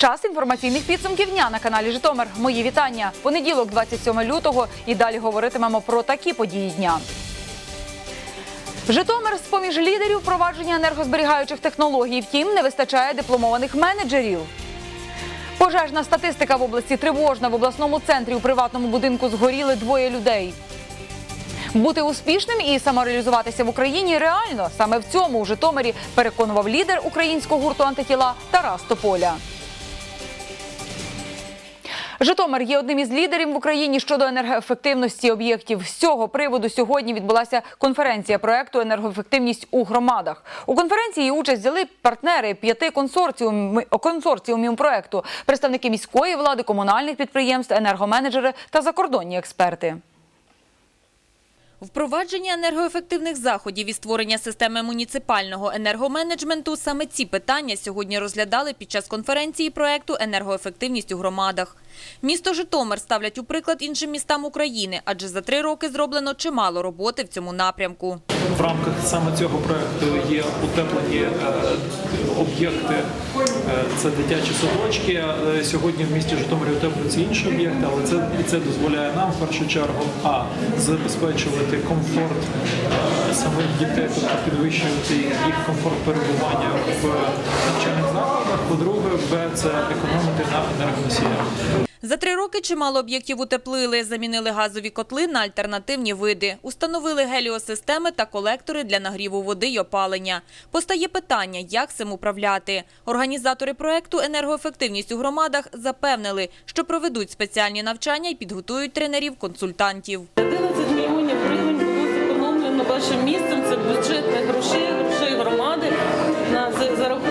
Час інформаційних підсумків дня на каналі Житомир. Мої вітання. Понеділок, 27 лютого, і далі говоритимемо про такі події дня. Житомир з поміж лідерів впровадження енергозберігаючих технологій. Втім, не вистачає дипломованих менеджерів. Пожежна статистика в області тривожна. В обласному центрі у приватному будинку згоріли двоє людей. Бути успішним і самореалізуватися в Україні реально. Саме в цьому у Житомирі переконував лідер українського гурту антитіла Тарас Тополя. Житомир є одним із лідерів в Україні щодо енергоефективності об'єктів. З цього приводу сьогодні відбулася конференція проекту енергоефективність у громадах. У конференції участь взяли партнери п'яти консорціумів консорціумів проекту, представники міської влади, комунальних підприємств, енергоменеджери та закордонні експерти. Впровадження енергоефективних заходів і створення системи муніципального енергоменеджменту – саме ці питання сьогодні розглядали під час конференції проекту «Енергоефективність у громадах». Місто Житомир ставлять у приклад іншим містам України, адже за три роки зроблено чимало роботи в цьому напрямку. В рамках саме цього проекту є утеплені е, об'єкти. Е, Це дитячі садочки. Е, Сьогодні в місті Житомирі утеплюються інші об'єкти, але це це дозволяє нам в першу чергу а забезпечувати комфорт е, самих дітей, тобто підвищувати їх комфорт перебування в навчальних закладах. По-друге, б це економити на енергоносіях. За три роки чимало об'єктів утеплили, замінили газові котли на альтернативні види, установили геліосистеми та колектори для нагріву води й опалення. Постає питання, як цим управляти. Організатори проекту «Енергоефективність у громадах» запевнили, що проведуть спеціальні навчання і підготують тренерів-консультантів. 11 мільйонів гривень було зекономлено вашим містом. Це бюджетних грошей, грошей громади на за, рахунок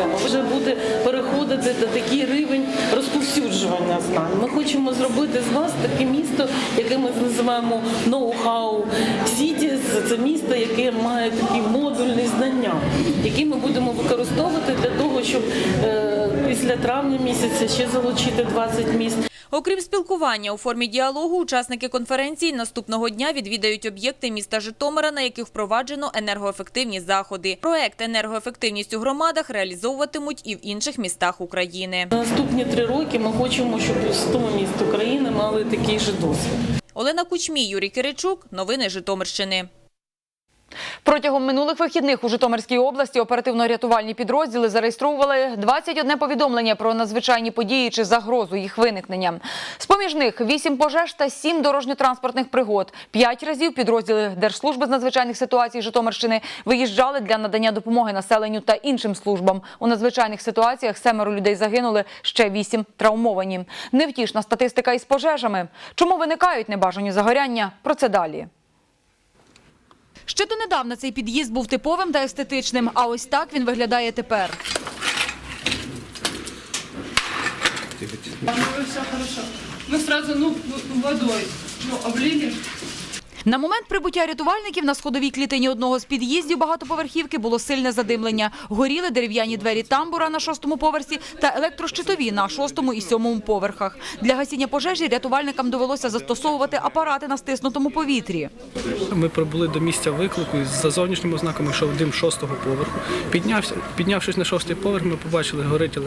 цієї. Вже буде переходити до такий рівень розповсюджування знань. Ми хочемо зробити з вас таке місто, яке ми називаємо ноу-хау сіті. Це місто, яке має такі модульні знання, які ми будемо використовувати для того, щоб е, після травня місяця ще залучити 20 міст. Окрім спілкування у формі діалогу, учасники конференції наступного дня відвідають об'єкти міста Житомира, на яких впроваджено енергоефективні заходи. Проект «Енергоефективність у громадах» реалізовуватимуть і в інших містах України. Наступні три роки ми хочемо, щоб 100 міст України мали такий же досвід. Олена Кучмій, Юрій Киричук. Новини Житомирщини. Протягом минулих вихідних у Житомирській області оперативно-рятувальні підрозділи зареєстрували 21 повідомлення про надзвичайні події чи загрозу їх виникнення. З-поміж них 8 пожеж та 7 дорожньо-транспортних пригод. П'ять разів підрозділи Держслужби з надзвичайних ситуацій Житомирщини виїжджали для надання допомоги населенню та іншим службам. У надзвичайних ситуаціях семеро людей загинули, ще 8 травмовані. Невтішна статистика із пожежами. Чому виникають небажані загоряння? Про це далі. Ще донедавна цей під'їзд був типовим та естетичним, а ось так він виглядає тепер. все хорошо. Ми одразу ну, водою ну, облили. На момент прибуття рятувальників на сходовій клітині одного з під'їздів багатоповерхівки було сильне задимлення. Горіли дерев'яні двері тамбура на шостому поверсі та електрощитові на шостому і сьомому поверхах. Для гасіння пожежі рятувальникам довелося застосовувати апарати на стиснутому повітрі. Ми прибули до місця виклику і за зовнішніми ознаками йшов дим шостого поверху. Піднявся, піднявшись на шостий поверх, ми побачили, горить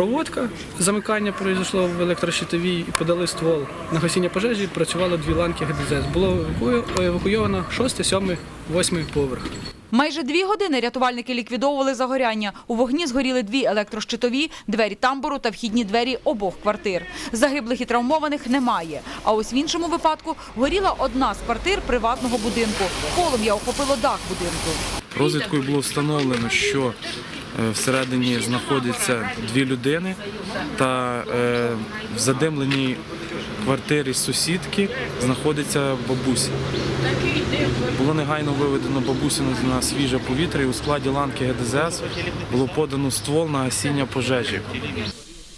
електропроводка. Замикання пройшло в електрощитовій і подали ствол. На гасіння пожежі працювало дві ланки ГДЗ. Було еваку- евакуйовано шостий, сьомий, восьмий поверх. Майже дві години рятувальники ліквідовували загоряння. У вогні згоріли дві електрощитові, двері тамбуру та вхідні двері обох квартир. Загиблих і травмованих немає. А ось в іншому випадку горіла одна з квартир приватного будинку. Полум'я охопило дах будинку. Розвідкою було встановлено, що всередині знаходяться дві людини, та е, в задимленій квартирі сусідки знаходиться бабуся. Було негайно виведено бабусину на свіже повітря і у складі ланки ГДЗС було подано ствол на гасіння пожежі.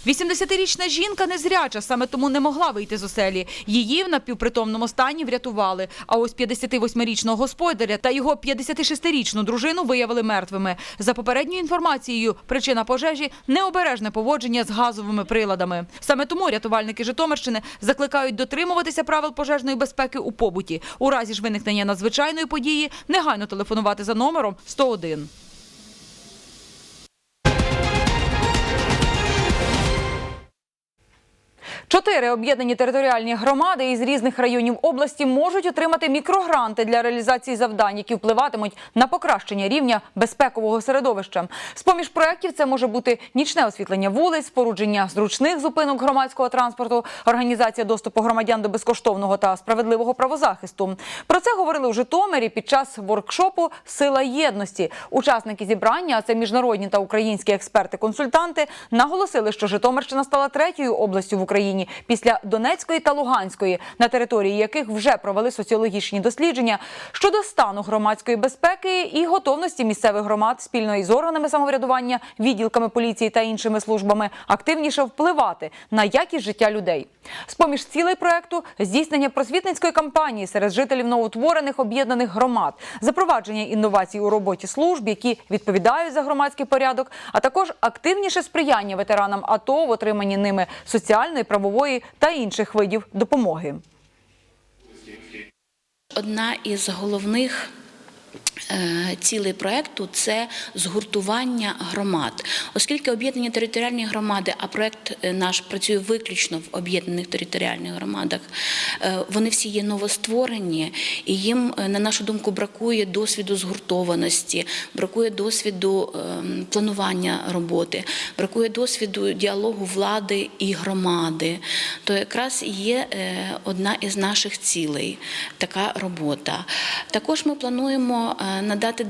80-річна жінка незряча, саме тому не могла вийти з оселі. Її в напівпритомному стані врятували. А ось 58-річного господаря та його 56-річну дружину виявили мертвими. За попередньою інформацією, причина пожежі необережне поводження з газовими приладами. Саме тому рятувальники Житомирщини закликають дотримуватися правил пожежної безпеки у побуті. У разі ж виникнення надзвичайної події негайно телефонувати за номером 101. Чотири об'єднані територіальні громади із різних районів області можуть отримати мікрогранти для реалізації завдань, які впливатимуть на покращення рівня безпекового середовища. З поміж проєктів це може бути нічне освітлення вулиць, спорудження зручних зупинок громадського транспорту, організація доступу громадян до безкоштовного та справедливого правозахисту. Про це говорили у Житомирі під час воркшопу Сила єдності. Учасники зібрання, а це міжнародні та українські експерти-консультанти, наголосили, що Житомирщина стала третьою областю в Україні після Донецької та Луганської, на території яких вже провели соціологічні дослідження щодо стану громадської безпеки і готовності місцевих громад спільно із органами самоврядування, відділками поліції та іншими службами активніше впливати на якість життя людей. З поміж цілей проекту здійснення просвітницької кампанії серед жителів новоутворених об'єднаних громад, запровадження інновацій у роботі служб, які відповідають за громадський порядок, а також активніше сприяння ветеранам АТО в отриманні ними соціальної, правової та інших видів допомоги. Одна із головних е, цілей проекту це згуртування громад, оскільки об'єднані територіальні громади, а проект е, наш працює виключно в об'єднаних територіальних громадах. е, Вони всі є новостворені, і їм, на нашу думку, бракує досвіду згуртованості, бракує досвіду ем, планування роботи, бракує досвіду діалогу влади і громади. То якраз є одна із наших цілей така робота. Також ми плануємо надати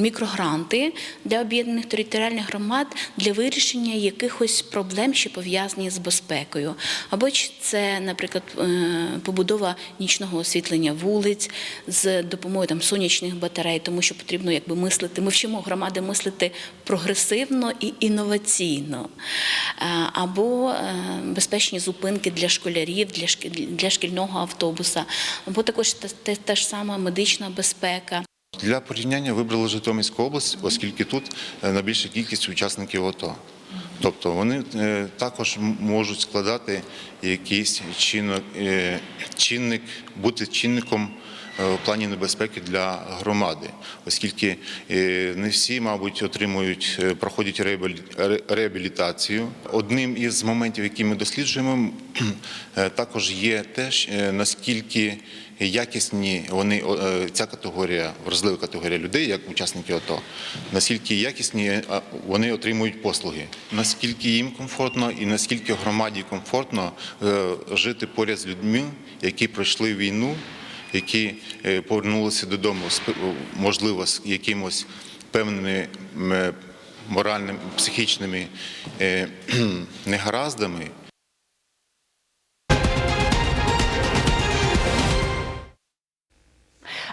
мікрогранти для об'єднаних територіальних громад для вирішення якихось проблем, що пов'язані з безпекою. Або це, наприклад, е, побудова нічного освітлення вулиць з допомогою там сонячних батарей, тому що потрібно якби мислити. Ми вчимо громади мислити прогресивно і інноваційно. Е, Або е, безпечні зупинки для школярів, для шкі- для шкільного автобуса, або також та, та, та ж сама медична безпека. Для порівняння вибрали Житомирську область, оскільки тут е, найбільша кількість учасників АТО. Тобто вони е, також можуть складати якийсь чинок, е, чинник, бути чинником в плані небезпеки для громади, оскільки не всі, мабуть, отримують, проходять реабілі- реабілітацію. Одним із моментів, які ми досліджуємо, також є те, наскільки якісні вони е, ця категорія, вразлива категорія людей, як учасники АТО, наскільки якісні вони отримують послуги, наскільки їм комфортно і наскільки громаді комфортно е, жити поряд з людьми, які пройшли війну, які е, повернулися додому можливо з якимось певними е, моральними, психічними е, негараздами.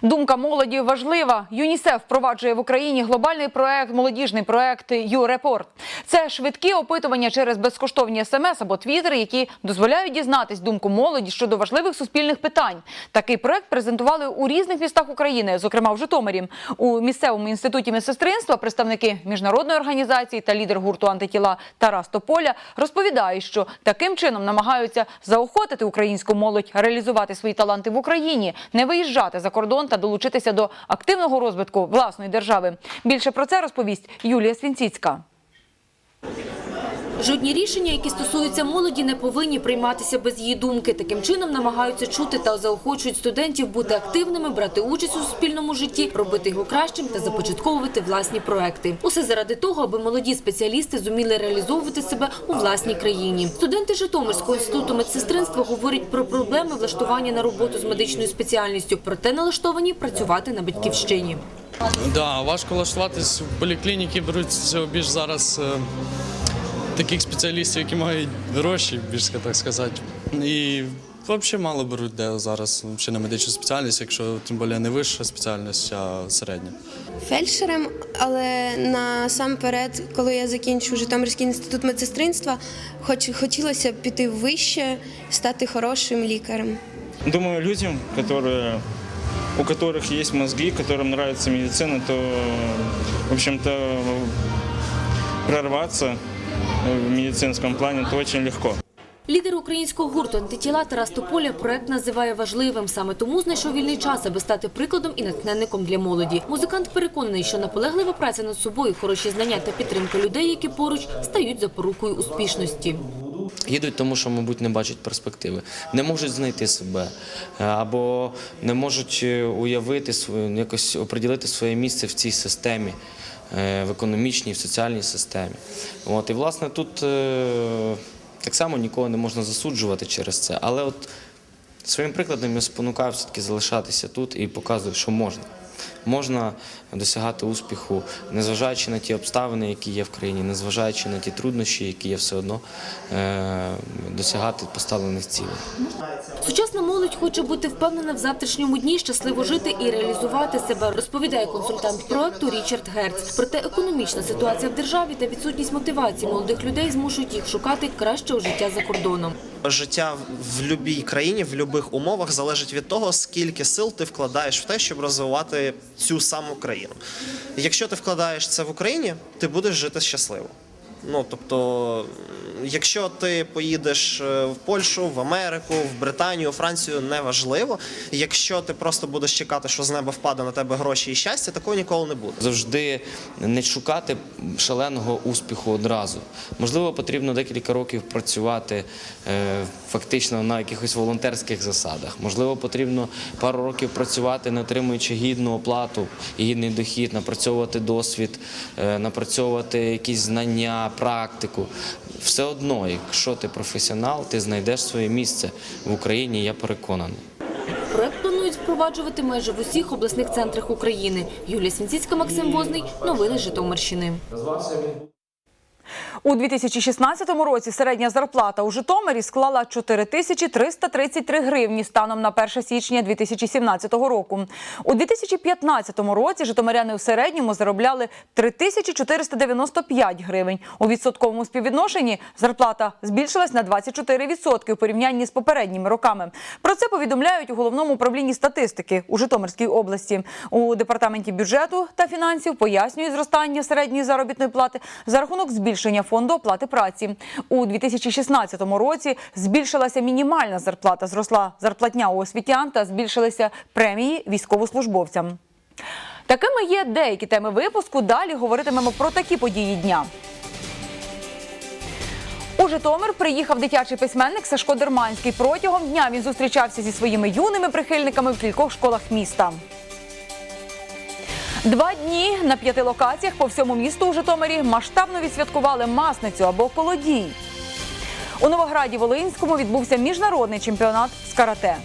Думка молоді важлива. ЮНІСЕФ впроваджує в Україні глобальний проект, молодіжний проект «Юрепорт». Це швидкі опитування через безкоштовні смс або твіттери, які дозволяють дізнатись думку молоді щодо важливих суспільних питань. Такий проект презентували у різних містах України, зокрема в Житомирі. У місцевому інституті медсестринства представники міжнародної організації та лідер гурту антитіла Тарас Тополя розповідають, що таким чином намагаються заохотити українську молодь реалізувати свої таланти в Україні, не виїжджати за кордон та долучитися до активного розвитку власної держави. Більше про це розповість Юлія Свінціцька. Жодні рішення, які стосуються молоді, не повинні прийматися без її думки. Таким чином намагаються чути та заохочують студентів бути активними, брати участь у суспільному житті, робити його кращим та започатковувати власні проекти. Усе заради того, аби молоді спеціалісти зуміли реалізовувати себе у власній країні. Студенти Житомирського інституту медсестринства говорять про проблеми влаштування на роботу з медичною спеціальністю, проте налаштовані працювати на батьківщині. Да, важко влаштуватись в поліклініки, беруть більш зараз е, таких спеціалістів, які мають гроші, більш так сказати. І взагалі мало беруть де зараз ще на медичну спеціальність, якщо тим більше не вища спеціальність, а середня. фельдшером, але насамперед, коли я закінчу Житомирський інститут медсестринства, хоч хотілося б піти вище, стати хорошим лікарем. Думаю, людям, которые, у которых есть мозги, которым нравится медицина, то, в общем-то, прорваться в медицинском плане то очень легко. Лідер українського гурту антитіла Тарас Тополя проект називає важливим. Саме тому знайшов вільний час, аби стати прикладом і натхненником для молоді. Музикант переконаний, що наполеглива праця над собою, хороші знання та підтримка людей, які поруч, стають запорукою успішності. Їдуть, тому що, мабуть, не бачать перспективи, не можуть знайти себе е, або не можуть е, уявити свою, якось оприділити своє місце в цій системі, в економічній, в соціальній системі. От, і власне тут е, так само нікого не можна засуджувати через це. Але от своїм прикладом я спонукаю все-таки залишатися тут і показую, що можна. Можна досягати успіху, незважаючи на ті обставини, які є в країні, незважаючи на ті труднощі, які є все одно, е, досягати поставлених цілей. Сучасна молодь хоче бути впевнена в завтрашньому дні, щасливо жити і реалізувати себе, розповідає консультант проекту Річард Герц. Проте економічна ситуація в державі та відсутність мотивації молодих людей змушують їх шукати кращого життя за кордоном. Життя в будь-якій країні, в будь-яких умовах залежить від того, скільки сил ти вкладаєш в те, щоб розвивати цю саму країну. Якщо ти вкладаєш це в Україні, ти будеш жити щасливо. Ну тобто, якщо ти поїдеш е, в Польщу, в Америку, в Британію, Францію, неважливо. Якщо ти просто будеш чекати, що з неба впаде на тебе гроші і щастя, такого ніколи не буде. Завжди не шукати шаленого успіху одразу. Можливо, потрібно декілька років працювати е, фактично на якихось волонтерських засадах. Можливо, потрібно пару років працювати, не отримуючи гідну оплату гідний дохід, напрацьовувати досвід, е, напрацьовувати якісь знання, практику. Все одно, якщо ти професіонал, ти знайдеш своє місце в Україні, я переконаний. Проект планують впроваджувати майже в усіх обласних центрах України. Юлія Свінціцька, Максим Возний. Новини Житомирщини. У 2016 році середня зарплата у Житомирі склала 4333 гривні станом на 1 січня 2017 року. У 2015 році житомиряни у середньому заробляли 3495 гривень. У відсотковому співвідношенні зарплата збільшилась на 24% у порівнянні з попередніми роками. Про це повідомляють у головному управлінні статистики у Житомирській області. У департаменті бюджету та фінансів пояснюють зростання середньої заробітної плати за рахунок збільшення фонду оплати праці. У 2016 році збільшилася мінімальна зарплата, зросла зарплатня у освітян та збільшилися премії військовослужбовцям. Такими є деякі теми випуску. Далі говоритимемо про такі події дня. У Житомир приїхав дитячий письменник Сашко Дерманський. Протягом дня він зустрічався зі своїми юними прихильниками в кількох школах міста. Два дні на п'яти локаціях по всьому місту у Житомирі масштабно відсвяткували масницю або колодій. У Новограді Волинському відбувся міжнародний чемпіонат з карате.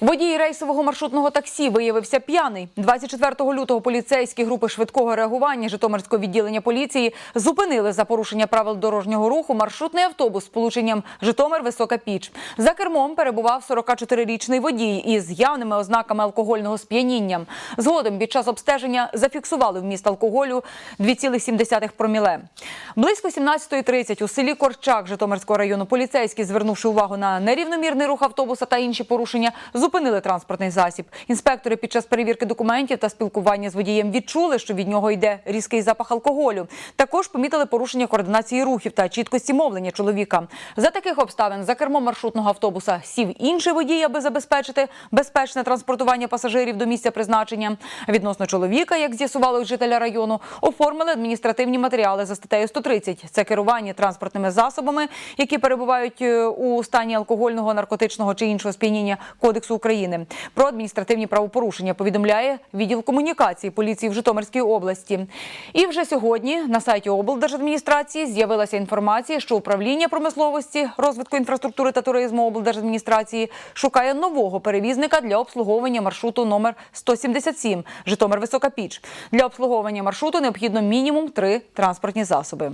Водій рейсового маршрутного таксі виявився п'яний. 24 лютого поліцейські групи швидкого реагування Житомирського відділення поліції зупинили за порушення правил дорожнього руху маршрутний автобус з полученням Житомир Висока Піч. За кермом перебував 44-річний водій із явними ознаками алкогольного сп'яніння. Згодом під час обстеження зафіксували вміст алкоголю 2,7 проміле. Близько 17.30 у селі Корчак Житомирського району поліцейські, звернувши увагу на нерівномірний рух автобуса та інші порушення, зупинили транспортний засіб. Інспектори під час перевірки документів та спілкування з водієм відчули, що від нього йде різкий запах алкоголю. Також помітили порушення координації рухів та чіткості мовлення чоловіка. За таких обставин за кермом маршрутного автобуса сів інший водій, аби забезпечити безпечне транспортування пасажирів до місця призначення. Відносно чоловіка, як з'ясували жителя району, оформили адміністративні матеріали за статтею 130. Це керування транспортними засобами, які перебувають е, у стані алкогольного, наркотичного чи іншого сп'яніння Кодексу України. Про адміністративні правопорушення повідомляє відділ комунікації поліції в Житомирській області. І вже сьогодні на сайті облдержадміністрації з'явилася інформація, що управління промисловості, розвитку інфраструктури та туризму облдержадміністрації шукає нового перевізника для обслуговування маршруту номер 177 Житомир Висока Піч. Для обслуговування маршруту необхідно мінімум три транспортні засоби.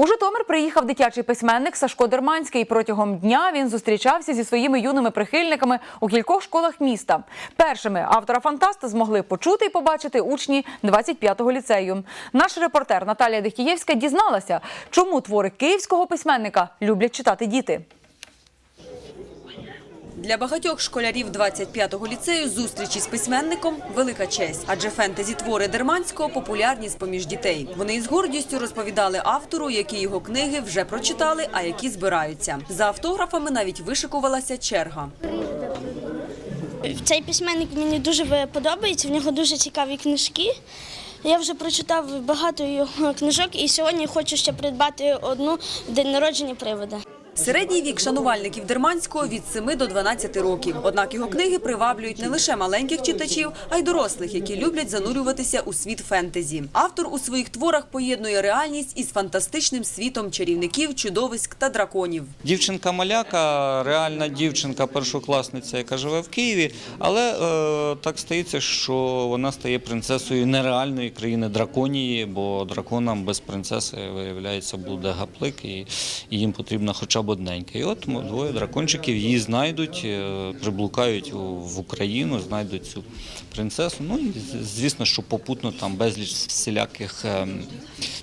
У Житомир приїхав дитячий письменник Сашко Дерманський. Протягом дня він зустрічався зі своїми юними прихильниками у кількох школах міста. Першими автора фантаста змогли почути і побачити учні 25-го ліцею. Наш репортер Наталія Дихієвська дізналася, чому твори київського письменника люблять читати діти. Для багатьох школярів 25-го ліцею зустрічі з письменником – велика честь. Адже фентезі-твори Дерманського популярні з-поміж дітей. Вони із гордістю розповідали автору, які його книги вже прочитали, а які збираються. За автографами навіть вишикувалася черга. Цей письменник мені дуже подобається, в нього дуже цікаві книжки. Я вже прочитав багато його книжок і сьогодні хочу ще придбати одну день народження привода. Середній вік шанувальників Дерманського від 7 до 12 років. Однак його книги приваблюють не лише маленьких читачів, а й дорослих, які люблять занурюватися у світ фентезі. Автор у своїх творах поєднує реальність із фантастичним світом чарівників, чудовиськ та драконів. Дівчинка маляка, реальна дівчинка, першокласниця, яка живе в Києві, але е, так стається, що вона стає принцесою нереальної країни драконії, бо драконам без принцеси, виявляється, буде гаплик, і, їм потрібна хоча б одненька. І от двоє дракончиків її знайдуть, е, приблукають в Україну, знайдуть цю принцесу. Ну і звісно, що попутно там безліч всіляких ем,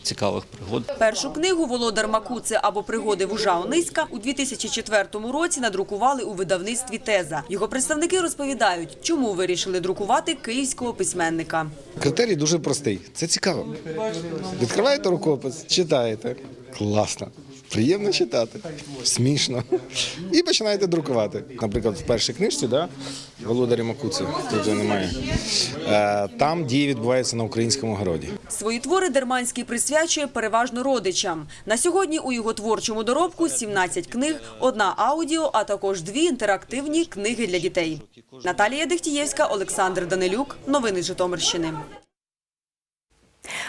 цікавих пригод. Першу книгу Володар Макуци або пригоди вужа Ониська у 2004 році надрукували у видавництві Теза. Його представники розповідають, чому вирішили друкувати київського письменника. Критерій дуже простий. Це цікаво. Відкриваєте рукопис, читаєте. Класно. Приємно читати, смішно. І починаєте друкувати. Наприклад, в першій книжці, да, Володарі Макуці, тут його немає. Е, Там дії відбуваються на українському городі. Свої твори Дерманський присвячує переважно родичам. На сьогодні у його творчому доробку 17 книг, одна аудіо, а також дві інтерактивні книги для дітей. Наталія Дехтієвська, Олександр Данилюк. Новини Житомирщини.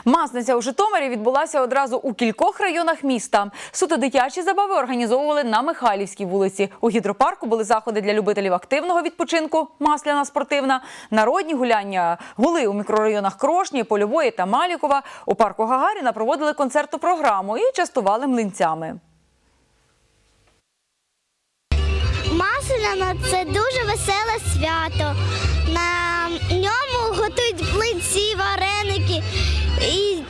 Масниця у Житомирі відбулася одразу у кількох районах міста. Суто дитячі забави організовували на Михайлівській вулиці. У гідропарку були заходи для любителів активного відпочинку, масляна спортивна, народні гуляння, гули у мікрорайонах Крошні, Польової та Малікова. У парку Гагаріна проводили концертну програму і частували млинцями. Масляна це дуже веселе свято. На ньому готують млинці, вареники і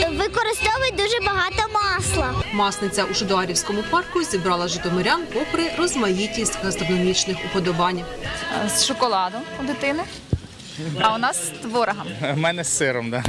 використовують дуже багато масла. Масниця у Шудуарівському парку зібрала житомирян попри розмаїтість гастрономічних уподобань. З шоколадом у дитини. А у нас з творогом. У мене з сиром, да.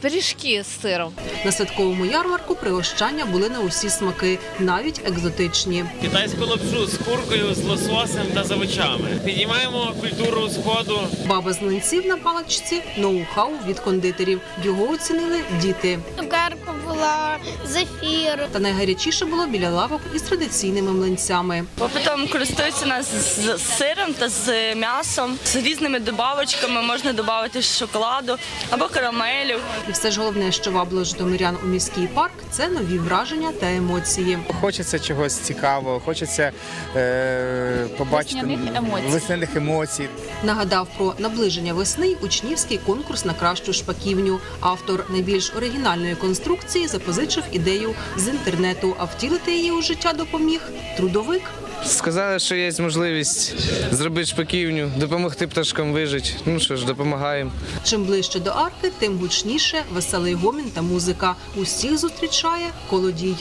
Пиріжки з сиром. На святковому ярмарку пригощання були на усі смаки, навіть екзотичні. Китайську лапшу з куркою, з лососем та з овочами. Підіймаємо культуру сходу. Баба з млинців на паличці ноу-хау від кондитерів. Його оцінили діти. Цукерка була, зефір. Та найгарячіше було біля лавок із традиційними млинцями. Попитом користуються нас з сиром та з м'ясом, з різними добавочками. Можна додати шоколаду або карамелю. І все ж головне, що вабило житомирян у міський парк, це нові враження та емоції. Хочеться чогось цікавого, хочеться е, побачити Весняних емоцій. весняних емоцій. Нагадав про наближення весни й учнівський конкурс на кращу шпаківню. Автор найбільш оригінальної конструкції запозичив ідею з інтернету, а втілити її у життя допоміг трудовик. Сказали, що є можливість зробити шпаківню, допомогти пташкам вижити. Ну що ж, допомагаємо. Чим ближче до арки, тим гучніше веселий гомін та музика. Усіх зустрічає колодій.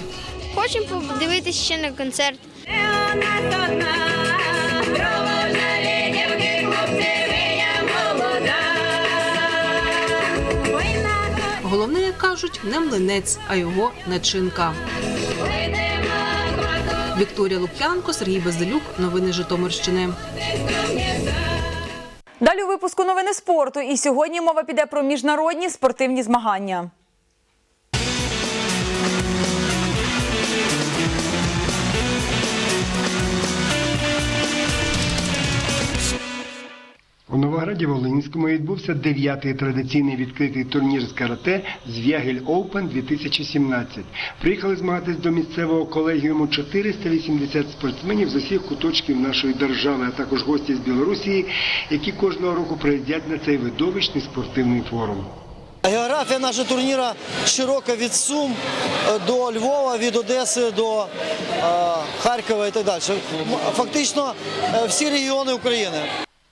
Хочемо подивитися ще на концерт. Головне, як кажуть, не млинець, а його начинка. Вікторія Лук'янко, Сергій Безделюк. Новини Житомирщини. Далі у випуску новини спорту. І сьогодні мова піде про міжнародні спортивні змагання. У Новограді Волинському відбувся дев'ятий традиційний відкритий турнір з карате Звягель Оупен 2017. Приїхали змагатись до місцевого колегіуму 480 спортсменів з усіх куточків нашої держави, а також гості з Білорусі, які кожного року приїздять на цей видовищний спортивний форум. Географія нашого турніру широка від Сум е, до Львова, від Одеси до е, Харкова і так далі. Фактично е, всі регіони України.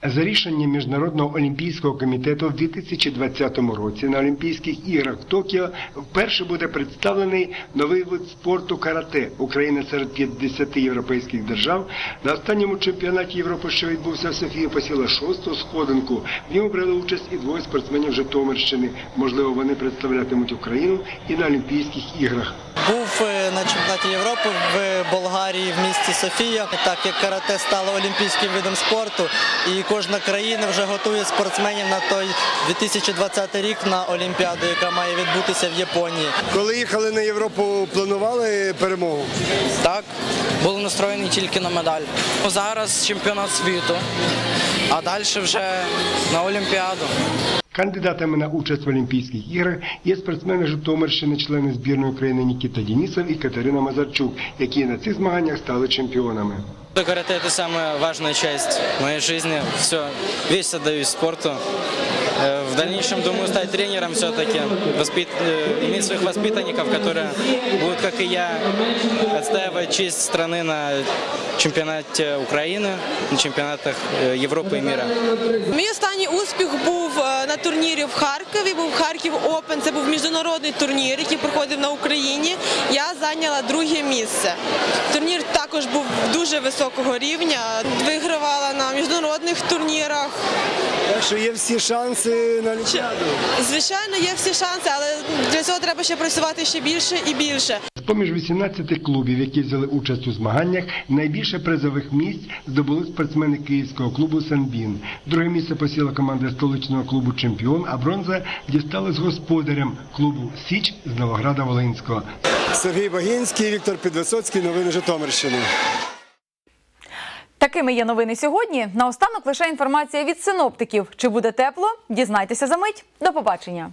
За рішенням Міжнародного олімпійського комітету в 2020 році на Олімпійських іграх в Токіо вперше буде представлений новий вид спорту карате України серед 50 європейських держав. На останньому чемпіонаті Європи, що відбувся в Софії, посіла шосту сходинку. В ньому брали участь і двоє спортсменів Житомирщини. Можливо, вони представлятимуть Україну і на Олімпійських іграх. Був е, на чемпіонаті Європи в Болгарії в місті Софія, так як карате стало олімпійським видом спорту. І кожна країна вже готує спортсменів на той 2020 рік на Олімпіаду, яка має відбутися в Японії. Коли їхали на Європу, планували перемогу? Так, були настроєні тільки на медаль. Зараз чемпіонат світу, а далі вже на Олімпіаду. Кандидатами на участь в Олімпійських іграх є спортсмени Житомирщини, члени збірної України Нікіта Денісов і Катерина Мазарчук, які на цих змаганнях стали чемпіонами. Карате – это самая важная часть моей жизни. Все, весь отдаюсь спорту. Э, В дальнейшем думаю стать тренером все-таки, воспит... э, иметь своих воспитанников, которые будут, как и я, отстаивать честь страны на чемпионате Украины, на чемпионатах э, Европы и мира. Мій останній успіх був е, на турнірі в Харкові. Був Харків Опен. Це був міжнародний турнір, який проходив на Україні. Я зайняла друге місце. Турнір також був дуже високого рівня. Вигравала на міжнародних турнірах. Так що є всі шанси на Олімпіаду. Звичайно, є всі шанси, але для цього треба ще працювати ще більше і більше. З-поміж 18 клубів, які взяли участь у змаганнях, найбільше призових місць здобули спортсмени київського клубу «Санбін». Друге місце посіла команда столичного клубу «Чемпіон», а бронза дісталась господарям клубу «Січ» з Новограда-Волинського. Сергій Багінський, Віктор Підвисоцький, новини Житомирщини. Такими є новини сьогодні. Наостанок лише інформація від синоптиків. Чи буде тепло? Дізнайтеся за мить. До побачення.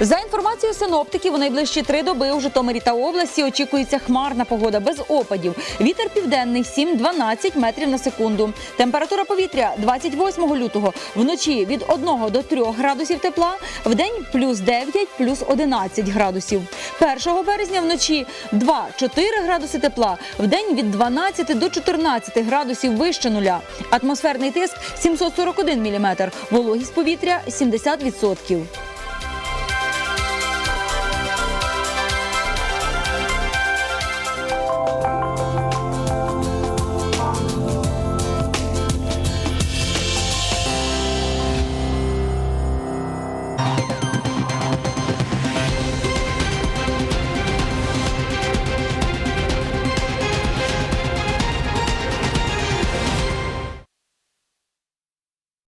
За інформацією синоптиків, у найближчі три доби у Житомирі та області очікується хмарна погода без опадів. Вітер південний 7-12 метрів на секунду. Температура повітря 28 лютого вночі від 1 до 3 градусів тепла, вдень плюс 9, плюс 11 градусів. 1 березня вночі 2-4 градуси тепла, вдень від 12 до 14 градусів вище нуля. Атмосферний тиск 741 міліметр, вологість повітря 70%.